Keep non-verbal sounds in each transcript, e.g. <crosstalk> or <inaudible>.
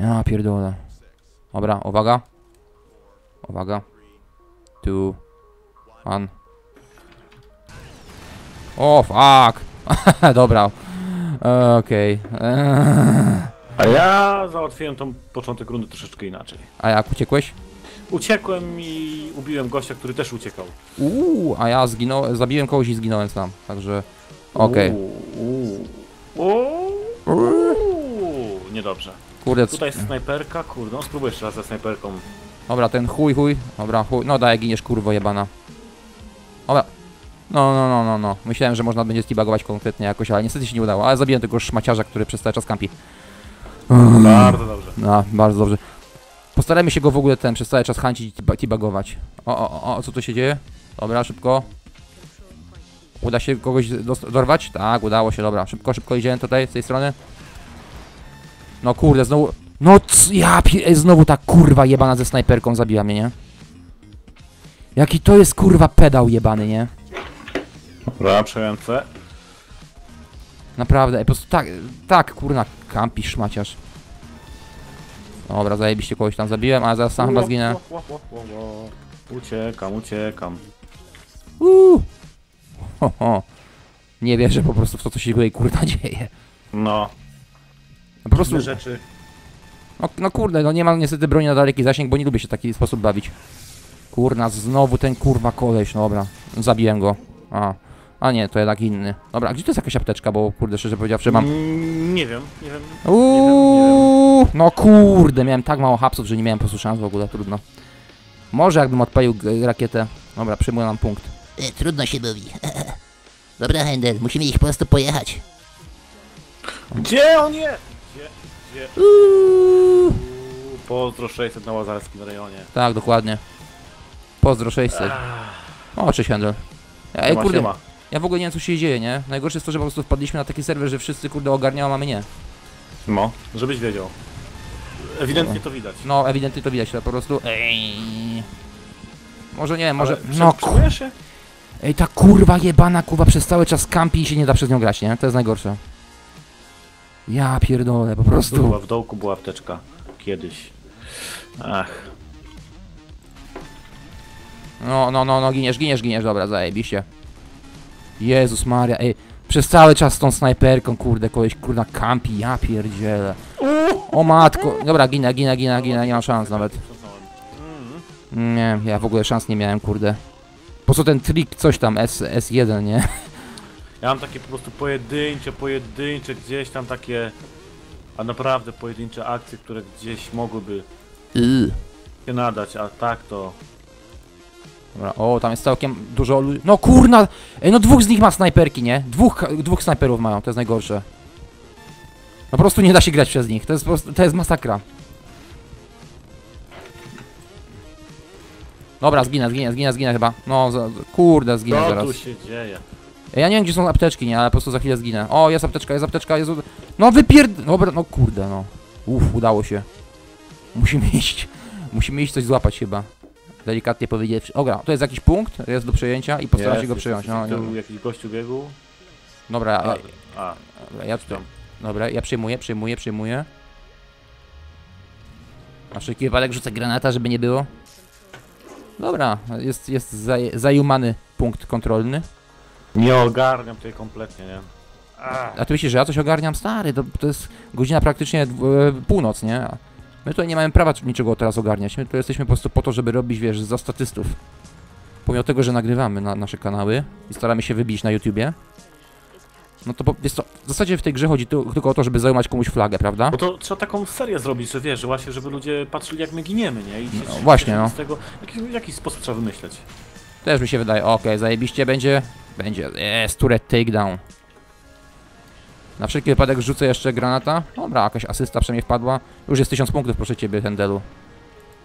Ja pierdolę. Dobra, uwaga. Uwaga. Two. One. O, fuck. <laughs> Dobra. Okej. A ja załatwiłem tą początek rundy troszeczkę inaczej. A jak uciekłeś? Uciekłem i ubiłem gościa, który też uciekał. Uuu, a ja zginąłem, zabiłem kogoś i zginąłem sam, także... Okej. Uuu, uuu, uuu. Niedobrze. Kurde, Tutaj jest snajperka, kurde, no spróbuj jeszcze raz ze snajperką. dobra, ten chuj, chuj, dobra, chuj, no daj, giniesz, kurwo jebana. Dobra. No, no, no, no, no. Myślałem, że można będzie steabagować konkretnie jakoś, ale niestety się nie udało, ale zabiłem tego szmaciarza, który przez cały czas kampi. Bardzo dobrze. No, bardzo dobrze. Postarajmy się go w ogóle ten przez cały czas hancić i teabagować. O, o, o, co tu się dzieje? Dobra, szybko. Uda się kogoś dorwać? Tak, udało się, dobra. Szybko, szybko idziemy tutaj, z tej strony. No kurde, znowu... No c- ja ej, znowu ta kurwa jebana ze snajperką zabiła mnie, nie? Jaki to jest kurwa pedał jebany, nie? Dobra, przejące. Naprawdę, ej, po prostu tak, tak kurna kampi szmaciarz. Dobra, zajebiście kogoś tam zabiłem, ale zaraz sam chyba zginę. Uciekam, uciekam. Uuu. Ho, ho. Nie wierzę po prostu w to, co się tutaj kurwa dzieje. No, No po prostu, rzeczy. no, no kurde, no nie mam niestety broni na daleki zasięg, bo nie lubię się w taki sposób bawić. Kurna, znowu ten kurwa koleś, no dobra, zabiłem go. A, a nie, to jednak inny. Dobra, gdzie to jest jakaś apteczka, bo kurde, szczerze powiedziawszy mam... Mm, nie wiem, nie wiem. Uuu, no kurde, miałem tak mało hapsów, że nie miałem po prostu szans w ogóle, trudno. Może jakbym odpalił rakietę. Dobra, przyjmuję nam punkt. E, trudno się mówi. <laughs> Dobra, Händel, musimy ich po prostu pojechać. Gdzie on jest? Uuu, Pozdro 600 na Łazarskim rejonie. Tak, dokładnie. Pozdro 600. O, cześć Handel. Ej, Siema, kurde, siema. ja w ogóle nie wiem co się dzieje, nie? Najgorsze jest to, że po prostu wpadliśmy na taki serwer, że wszyscy kurde ogarniają, a my nie. No, żebyś wiedział. Ewidentnie to widać. No, ewidentnie to widać, to po prostu... Ej. Może nie, może... Ale No, Czujesz się? Ej, ta kurwa jebana kurwa przez cały czas kampi i się nie da przez nią grać, nie? To jest najgorsze. Ja pierdolę, po prostu. Była w dołku była apteczka. Kiedyś. Ach. No, no, no, no, giniesz, giniesz, giniesz, dobra, zajebiście. Jezus Maria, ej, przez cały czas z tą snajperką, kurde, koleś, kurna, kampi, ja pierdzielę. O matko, dobra, ginę, ginę, ginę, ginę, nie mam szans nawet. Nie, ja w ogóle szans nie miałem, kurde. Po co ten trik, coś tam, S, S1, nie? Ja mam takie po prostu pojedyncze, pojedyncze gdzieś tam takie... A naprawdę pojedyncze akcje, które gdzieś mogłyby Yy. się nadać, a tak to... Dobra, o, tam jest całkiem dużo ludzi. No kurna! Ej, no dwóch z nich ma snajperki, nie? Dwóch, dwóch snajperów mają, to jest najgorsze. No po prostu nie da się grać przez nich, to jest po prostu, to jest masakra. Dobra, zginę, zginę, zginę, zginę chyba. No, za- kurde, zginę Co zaraz. tu się dzieje? Ja nie wiem, gdzie są apteczki, nie? Ale po prostu za chwilę zginę. O, jest apteczka, jest apteczka, jest... No wypierd... Dobra, no kurde, no. Uff, udało się. Musimy <laughs> iść. Musimy iść coś złapać chyba. Delikatnie powiedzieć. Ogra, to jest jakiś punkt, jest do przejęcia i postaram się go jest, przejąć. No, Tu jakiś gościu biegł. dobra, A, ja, a, dobra, ja tutaj. Dobra, ja przyjmuję, przyjmuję, przyjmuję. Na wszelki wypadek rzucę granata, żeby nie było. Dobra, jest, jest zaj, zajumany punkt kontrolny. Nie ogarniam tutaj kompletnie, nie? A, A ty myślisz, że ja coś ogarniam? Stary, to, to jest godzina praktycznie dw- e, północ, nie? My tutaj nie mamy prawa niczego teraz ogarniać. My tu jesteśmy po prostu po to, żeby robić, wiesz, za statystów. Pomimo tego, że nagrywamy na nasze kanały i staramy się wybić na YouTubie, no to jest to, w zasadzie w tej grze chodzi tylko o to, żeby zajmować komuś flagę, prawda? Bo to trzeba taką serię zrobić, że wiesz, że właśnie, żeby ludzie patrzyli jak my giniemy, nie? I się, No, się właśnie, cieszyli no. Z tego, jaki, jakiś sposób trzeba wymyśleć. Też mi się wydaje, okej, zajebiście będzie. Będzie, jest, turret takedown. Na wszelki wypadek rzucę jeszcze granata. Dobra, jakaś asysta przynajmniej wpadła. Już jest 1000 punktów, proszę ciebie, Hendelu.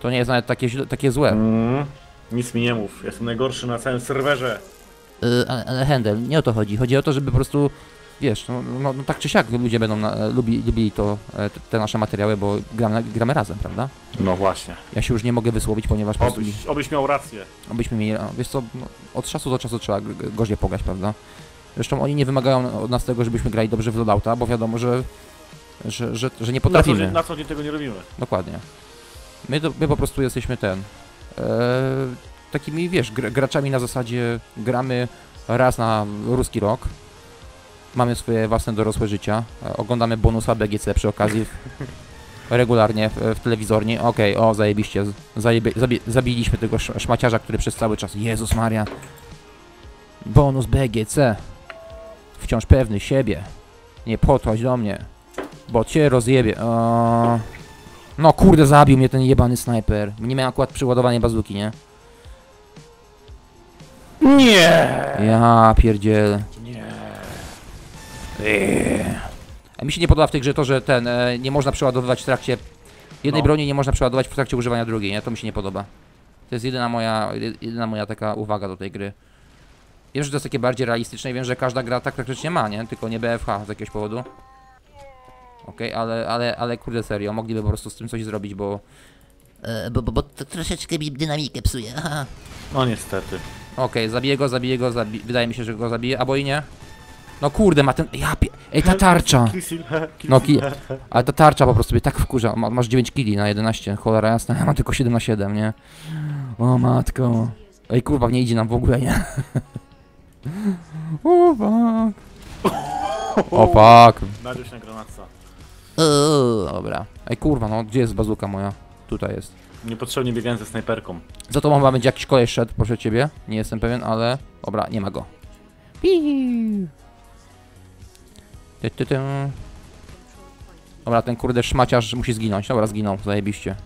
To nie jest nawet takie, takie złe. Mm, nic mi nie mów, jestem najgorszy na całym serwerze. Y, ale, ale Händel, nie o to chodzi. Chodzi o to, żeby po prostu, wiesz, no, no, no tak czy siak ludzie będą na, lubi, lubili to, e, te- nasze materiały, bo gramy, gramy razem, prawda? No właśnie. Ja się już nie mogę wysłowić, ponieważ po prostu, Obyś, obyś miał rację. abyśmy mieli, a, wiesz co, no, od czasu do czasu trzeba gorzej pograć, prawda? Zresztą oni nie wymagają od nas tego, żebyśmy grali dobrze w loadouta, bo wiadomo, że że, że, że nie Na co, potrafimy. na co dzień tego nie robimy. Dokładnie. My, do, my po prostu jesteśmy ten. E, takimi, wiesz, gr, graczami na zasadzie gramy raz na ruski rok. Mamy swoje własne dorosłe życia. E, oglądamy bonusa BGC przy okazji. Regularnie w, w telewizorni. Okej, o, zajebiście. z- Zajebie, zabie, zabiliśmy tego sz, szmaciarza, który przez cały czas. Jezus Maria. Bonus BGC. Wciąż pewny siebie. Nie podchodź do mnie. Bo cię rozjebie. O... No kurde, zabił mnie ten jebany snajper. Nie miałem akurat przyładowanej bazuki, nie? Nie! Ja pierdziel. A mi się nie podoba w tej grze to, że ten e, nie można przeładowywać w trakcie jednej No. broni, nie można przeładować w trakcie używania drugiej, nie? To mi się nie podoba. To jest jedyna moja, jedyna moja taka uwaga do tej gry. Wiem, że to jest takie bardziej realistyczne i wiem, że każda gra tak praktycznie ma, nie? Tylko nie BFH z jakiegoś powodu. Okej, ale, ale, ale kurde serio, mogliby po prostu z tym coś zrobić, bo E, bo, bo, bo to troszeczkę mi dynamikę psuje. <laughs> Aha. No niestety. Okej, zabiję go, zabiję go, zabi wydaje mi się, że go zabiję, albo i nie. No kurde, ma ten... Ja pie... Ej, ta tarcza! No ki... Ale ta tarcza po prostu mnie tak wkurza. Ma, masz 9 kili na 11, cholera jasna, ja mam tylko 7 na 7, nie? O matko. Ej kurwa, nie idzie nam w ogóle, nie? <laughs> O fuck. O fuck. Mariusz na granatca. O, Dobra. Ej kurwa, no gdzie jest bazuka moja? Tutaj jest. Niepotrzebnie biegałem ze snajperką. Za to chyba będzie jakiś koleś szedł pośród ciebie. Nie jestem pewien, ale... Dobra, nie ma go. Piu. Ty, ty, ty. Dobra, ten kurde szmaciarz musi zginąć. Dobra, zginął, zajebiście.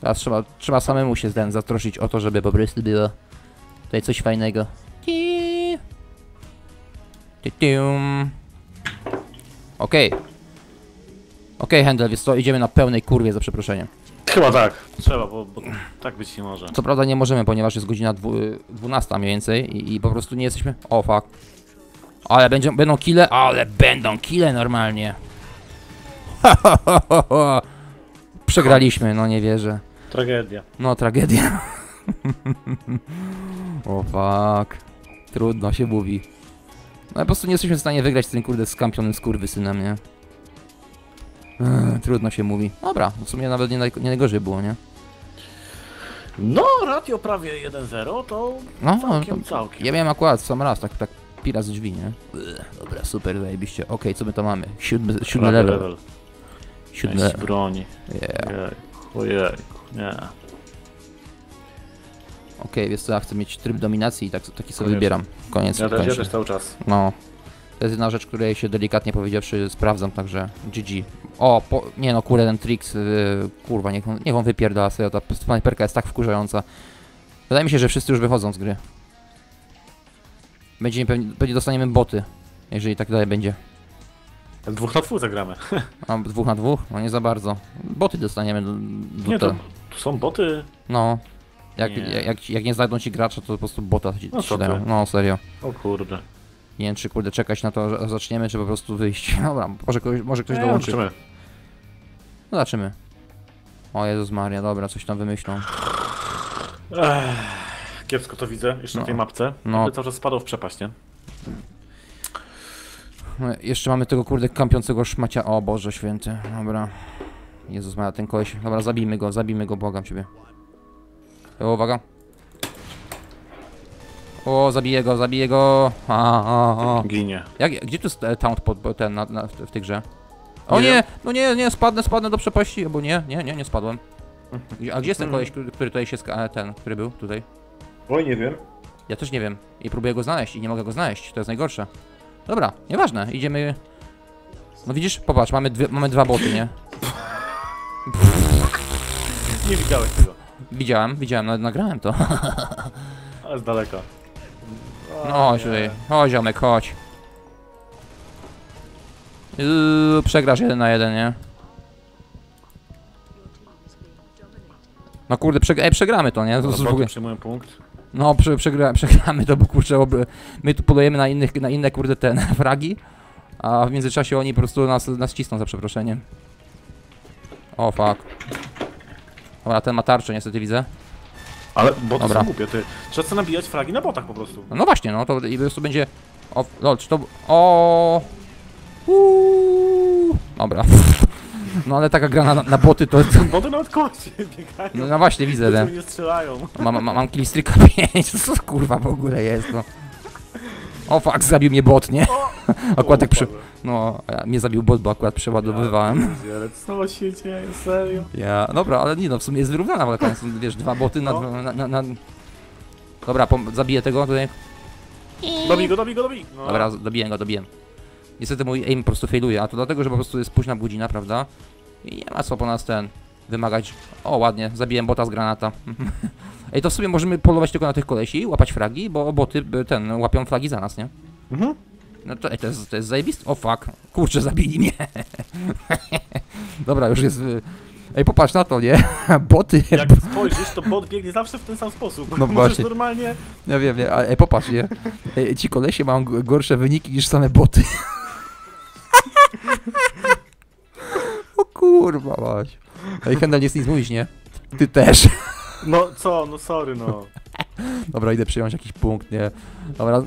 Teraz trzeba, trzeba samemu się ten zatroszczyć o to, żeby po prostu było tutaj coś fajnego. Ty, tium. Okej. Okej, Handel, więc to idziemy na pełnej kurwie, za przeproszeniem. Chyba tak. Trzeba, bo, bo tak być nie może. Co prawda nie możemy, ponieważ jest godzina dwu, 12 mniej więcej i, i po prostu nie jesteśmy... O fuck. Ale będzie, będą kile, ale będą kile normalnie. <laughs> Przegraliśmy, no nie wierzę. Tragedia. No tragedia. <laughs> o fuck. Trudno się mówi. No po prostu nie jesteśmy w stanie wygrać z tym kurde skampionym skurwysynem, nie? Ech, trudno się mówi. Dobra, w sumie nawet nie, naj, nie najgorzej było, nie? No, ratio prawie 1-0 to No, całkiem, całkiem. Ja miałem akurat sam raz, tak, tak pira z drzwi, nie? Dobra, super, zajebiście. Okej, co my to mamy? Siódmy, siódmy Prawie level. Siódmy level. broni. Yeah. Ojej. Nie. Okej, wiesz co, ja chcę mieć tryb dominacji i tak, taki sobie wybieram. Koniec, Ja też, ja też cały czas. No. To jest jedna rzecz, której się delikatnie powiedziawszy sprawdzam, także GG. O, po, nie no, kurde, ten Trix, yy, kurwa, niech on, niech on wypierdala sobie, ta snajperka jest tak wkurzająca. Wydaje mi się, że wszyscy już wychodzą z gry. Będziemy pewnie, pewnie dostaniemy boty, jeżeli tak dalej będzie. Dwóch na dwóch zagramy. <laughs> A dwóch na dwóch? No nie za bardzo. Boty dostaniemy do, do Nie, to, to są boty. No. Jak Nie. nie. Jak, jak nie znajdą ci gracza, to po prostu bota ci, No ci dają. No serio. O kurde. Nie wiem, czy kurde czekać na to, że zaczniemy, czy po prostu wyjść. <laughs> Dobra, może ktoś, może ktoś Nie, dołączy. zobaczymy. No zobaczymy. O Jezus Maria, dobra, coś tam wymyślą. Ech, kiepsko to widzę, jeszcze No. na tej mapce. No. No. Cały czas spadł w przepaść, nie? No, jeszcze mamy tego kurde kampiącego szmacia. O Boże święty, dobra. Jezus Maria, ten koleś. Dobra, zabijmy go, zabijmy go, błagam ciebie. O, uwaga. O, zabiję go, zabiję go. A, a, a. Ginie. Jak, gdzie tu jest e, taunt pod, ten, na, na, w, w tej grze? O Nie nie, no nie, nie, spadnę, spadnę do przepaści, albo nie, nie, nie, nie spadłem. Gdzie- A gdzie jest ten Mhm. koleś, który, który tutaj się, e, ten, który był tutaj? Oj, nie wiem. Ja też nie wiem i próbuję go znaleźć i nie mogę go znaleźć, to jest najgorsze. Dobra, nieważne, idziemy... No widzisz, popatrz, mamy, dwie, mamy dwa boty, nie? Nie widziałeś tego. Widziałem, widziałem, nawet nagrałem to. <laughs> Ale z daleka. No, tutaj, chodź ziomek, chodź. Yy, przegrasz jeden na jeden, nie? No kurde, przeg Ej, przegramy to, nie? To, Dobra, boty ogóle... przyjmują punkt. No, prze, przegra, <laughs> przegramy to, bo kurczę, ob... my tu polujemy na, innych, na inne kurde ten <laughs> fragi, a w międzyczasie oni po prostu nas, nas cisną za przeproszeniem. O, fuck. Dobra, ten ma tarczę niestety widzę. Ale boty Dobra. są głupie, ty. Trzeba sobie nabijać fragi na botach po prostu. No, no właśnie, no to i po prostu będzie... O, lol, czy to... O. Uuu. Dobra. <laughs> No ale taka gra na, na boty to... <laughs> Bo to nawet kości biegają. No, no właśnie, widzę, że nie strzelają. mam, mam, mam killstreaka <laughs> 5, co to kurwa w ogóle jest, no. O fuck, zabił mnie bot, nie? <laughs> Akurat tak przy... No, mnie zabił bot, bo akurat przeładowywałem. Ale co się dzieje, serio? Ja, dobra, ale nie no, w sumie jest wyrównana walka, są, wiesz, dwa boty na... No. na, na, na... Dobra, zabiję tego tutaj. Dobij go, dobij go, dobij! No. Dobra, dobiję go, dobiję. Niestety mój aim po prostu failuje, a to dlatego, że po prostu jest późna godzina, prawda? I nie ma co po nas ten wymagać. O, ładnie, zabiłem bota z granata. <laughs> Ej, to w sumie możemy polować tylko na tych kolesi, łapać fragi, bo boty ten łapią flagi za nas, nie? Mhm. No to, ej, to jest, to jest zajebiste. O fuck, kurczę, zabili mnie. <laughs> Dobra, już jest... y, Ej, popatrz na to, nie? <laughs> Boty. Jak spojrzysz, to bot biegnie zawsze w ten sam sposób. No Możesz właśnie. normalnie... Ja wiem, nie, ale ej, popatrz, nie? Ej, ci kolesie mają gorsze wyniki niż same boty. O kurwa, mać. Ej, Hendel, nie chcę nic mówić, nie? Ty też. No co, no sorry, no. Dobra, idę przyjąć jakiś punkt, nie? Dobra,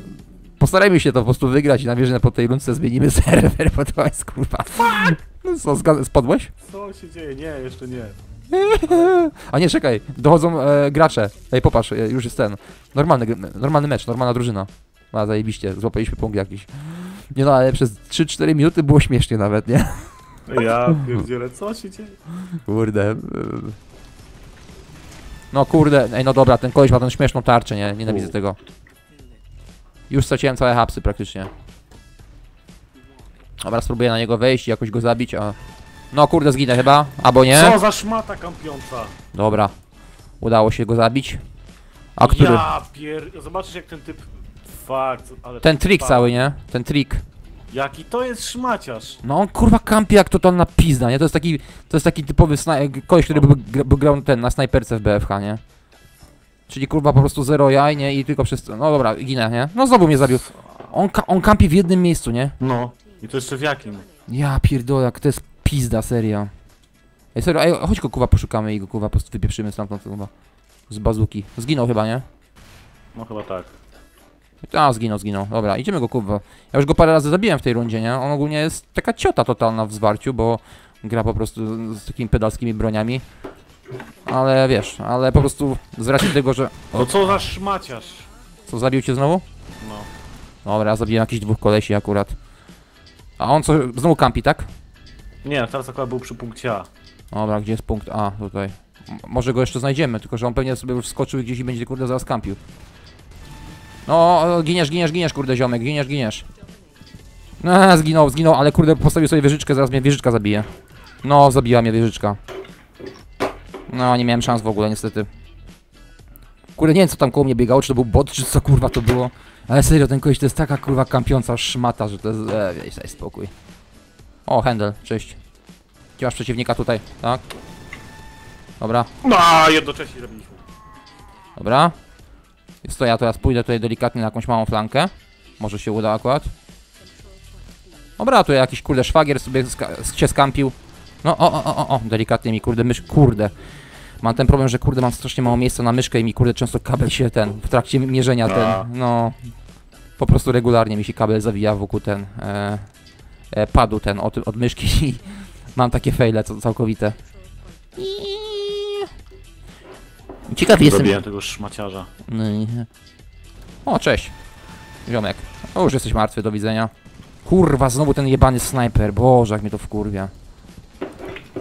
postarajmy się to po prostu wygrać i na wierzę po tej rundce zmienimy serwer, bo to jest kurwa. No co, zgad- spadłeś? Co się dzieje? Nie, jeszcze nie. A nie, czekaj, dochodzą e, gracze. Ej, popatrz, e, już jest ten. Normalny, gr- normalny mecz, normalna drużyna. A, zajebiście, złapaliśmy punkt jakiś. Nie no, ale przez 3-4 minuty było śmiesznie nawet, nie? Ja pierdzielę, co się dzieje? Kurde. No kurde, ej no dobra, ten koleś ma tą śmieszną tarczę, nie? Nienawidzę U. tego. Już straciłem całe hapsy praktycznie. Dobra, spróbuję na niego wejść i jakoś go zabić, a... No kurde, zginę chyba, albo nie? Co za szmata kampiąca? Dobra. Udało się go zabić. A który? Ja pier... Zobaczysz jak ten typ... Fuck, co- ale... Ten trik cały, nie? Ten trik. Jaki to jest szmaciarz? No on kurwa kampi jak totalna pizda, nie? To jest taki, to jest taki typowy snaj- koleś, który by, gra- by grał ten, na snajperce w BFH, nie? Czyli kurwa po prostu zero jaj, nie? I tylko przez... No dobra, ginę, nie? No znowu mnie zabił. On, ka- on kampi w jednym miejscu, nie? No. I to jeszcze w jakim? Ja pierdolę, jak to jest pizda, serio. Ej, serio, ej, chodź go kuwa poszukamy i go kuwa po prostu wypieprzymy stamtąd chyba. Z bazuki. Zginął chyba, nie? No chyba tak. A, zginął, zginął. Dobra, idziemy go kurwa. Ja już go parę razy zabiłem w tej rundzie, nie? On ogólnie jest taka ciota totalna w zwarciu, bo gra po prostu z takimi pedalskimi broniami. Ale wiesz, ale po prostu z racji tego, że... No co za szmaciarz? Co, zabił cię znowu? No. Dobra, zabiłem jakichś dwóch kolesi akurat. A on co, znowu kampi, tak? Nie, teraz akurat był przy punkcie A. Dobra, gdzie jest punkt A tutaj? M może go jeszcze znajdziemy, tylko że on pewnie sobie już wskoczył gdzieś i będzie kurde zaraz kampił. No, giniesz, giniesz, giniesz, kurde ziomek, giniesz, giniesz. No, zginął, zginął, ale kurde postawił sobie wieżyczkę, zaraz mnie wieżyczka zabije. No, zabiła mnie wieżyczka. No, nie miałem szans w ogóle, niestety. Kurde, nie wiem co tam koło mnie biegało, czy to był bot, czy co kurwa to było. Ale serio, ten koleś to jest taka kurwa kampiąca szmata, że to jest... E, weź, daj spokój. O, Handel, cześć. Gdzie masz przeciwnika tutaj, tak? Dobra, No, jednocześnie robiliśmy. dobra. Jest to ja teraz pójdę tutaj delikatnie na jakąś małą flankę. Może się uda akurat. Dobra, tu jakiś kurde szwagier sobie ska- się skampił. No, o, o, o, o, delikatnie mi kurde mysz, kurde. Mam ten problem, że kurde mam strasznie mało miejsca na myszkę i mi kurde często kabel się ten, w trakcie mierzenia ten, no. Po prostu regularnie mi się kabel zawija wokół ten, e, e, padu ten od, od myszki i mam takie fejle całkowite. Ciekaw jestem, Zabiłem tego szmaciarza. no i... O, cześć. Ziomek. O, już jesteś martwy, do widzenia. Kurwa, znowu ten jebany snajper. Boże, jak mnie to wkurwia.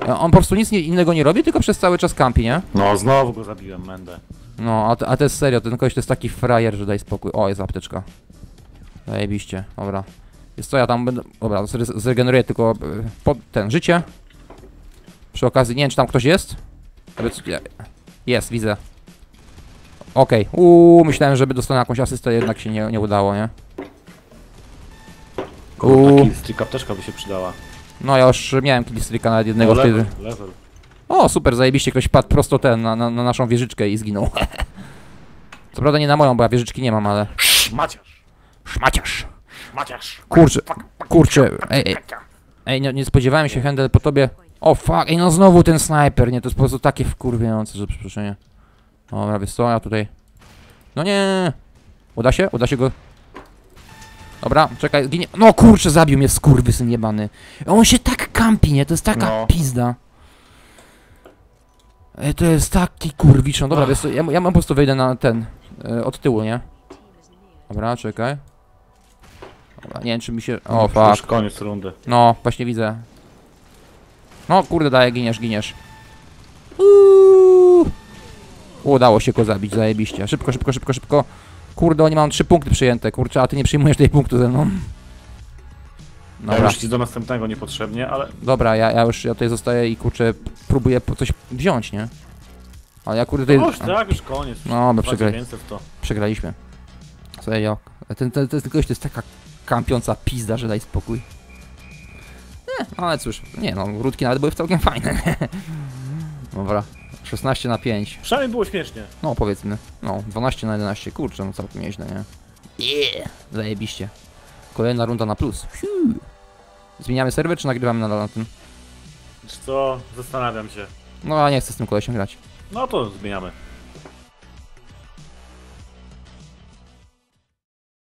E, On po prostu nic nie, innego nie robi, tylko przez cały czas kampi, nie? No, znowu go zabiłem, Mendę. No, a, to- a to jest serio, ten koleś to jest taki frajer, że daj spokój. O, jest apteczka. Zajebiście, dobra. Jest co, ja tam będę... Dobra, zre- zregeneruję tylko e, pod ten, życie. Przy okazji, nie wiem, czy tam ktoś jest? Jest, widzę. Okej, uuu, myślałem, żeby dostanę jakąś asystę, jednak się nie, nie udało, nie? Uuu. Strik apteczka by się przydała. No, ja już miałem killstreaka nawet jednego O, wtedy. level, level. O, super, zajebiście, ktoś padł prosto ten, na, na, na naszą wieżyczkę i zginął. <laughs> Co prawda nie na moją, bo ja wieżyczki nie mam, ale... Szmaciarz. Szmaciarz! Szmaciarz. Kurczę, kurczę, ej, ej, ej nie, nie spodziewałem się, Handel, po tobie... O, fuck, ej, no znowu ten snajper, nie, to jest po prostu takie wkurwiające, że przeproszenie. Dobra, wiesz co, ja tutaj... No nie! Uda się? Uda się go... Dobra, czekaj, ginie. No kurczę, zabił mnie skurwysyn jebany. On się tak kampi, nie? To jest taka No. pizda. Ej, to jest taki kurwiczą. Dobra, Ach. wiesz co, ja, ja po prostu wejdę na ten, e, od tyłu, nie? Dobra, czekaj. Dobra, nie wiem czy mi się... O, Już fuck. koniec rundy. No, właśnie widzę. No, kurde, daję, giniesz, giniesz. Uuu. Udało się go zabić, zajebiście. Szybko, szybko, szybko, szybko. Kurde, oni mam trzy punkty przyjęte, kurczę, a ty nie przyjmujesz tej punktu ze mną. Ja Dobra, już ci do następnego niepotrzebnie, ale dobra, ja, ja już ja tutaj zostaję i kurczę, próbuję coś wziąć, nie? Ale ja kurde tutaj... już tak, już koniec. No, bo przegra... 2900 to. przegraliśmy. Serio. Ten, ten, ten gość to jest taka kampiąca pizda, że daj spokój. No ale cóż, nie no, rudki nawet były całkiem fajne. <laughs> Dobra, 16 na 5. Przynajmniej było śmiesznie. No powiedzmy, no 12 na 11, kurczę, no całkiem nieźle, nie? Yeah, zajebiście. Kolejna runda na plus. Zmieniamy serwer, czy nagrywamy nadal na tym? Wiesz co, zastanawiam się. No, a nie chcę z tym kolesiem grać. No to zmieniamy.